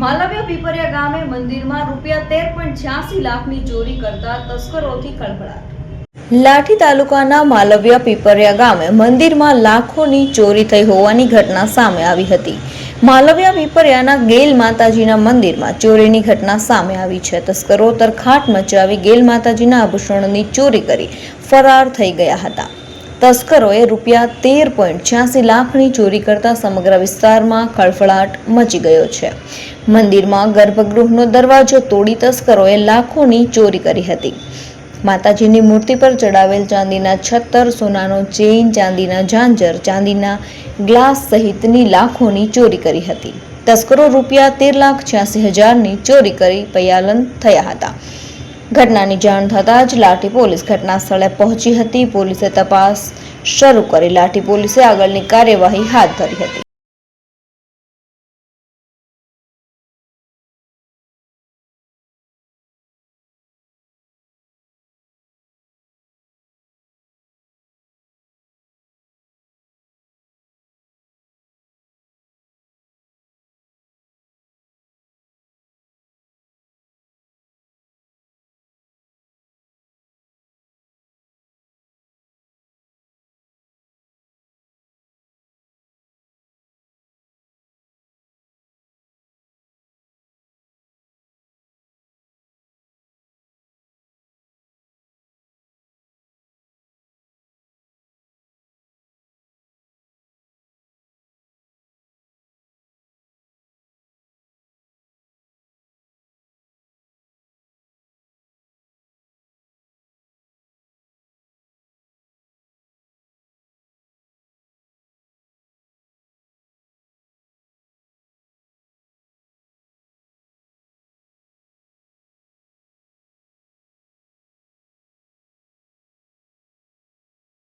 માલવ્ય પીપરિયા ગામે મંદિરમાં રૂપિયા તેર પોઈન્ટ છ્યાસી લાખની ચોરી કરતા તસ્કરોથી ખળભળાટ. લાઠી તાલુકાના માલવ્ય પીપરિયા ગામે મંદિરમાં લાખોની ચોરી થઈ હોવાની ઘટના સામે આવી હતી. માલવ્યા પીપરિયાના ગેલ માતાજીના મંદિરમાં ચોરીની ઘટના સામે આવી છે. તસ્કરો તરખાટ મચાવી ગેલ માતાજીના આભૂષણોની ચોરી કરી ફરાર થઈ ગયા હતા. તસ્કરોએ રૂપિયા તેર પોઈન્ટ છ્યાસી લાખની ચોરી કરતા સમગ્ર વિસ્તારમાં ખળફળાટ મચી ગયો છે. મંદિરમાં ગર્ભગૃહનો દરવાજો તોડી તસ્કરોએ લાખોની ચોરી કરી હતી. માતાજીની મૂર્તિ પર ચડાવેલ ચાંદીના છત્તર, સોનાનો ચેઇન, ચાંદીના ઝાંઝર, ચાંદીના ગ્લાસ સહિતની લાખોની ચોરી કરી હતી. તસ્કરો રૂપિયા તેર લાખ છ્યાસી હજારની ચોરી કરી પયાલન થયા હતા. ઘટનાની જાણ થતાં જ લાઠી પોલીસ ઘટના સ્થળે પહોંચી હતી. પોલીસે તપાસ શરૂ કરી. લાઠી પોલીસે આગળની કાર્યવાહી હાથ ધરી હતી.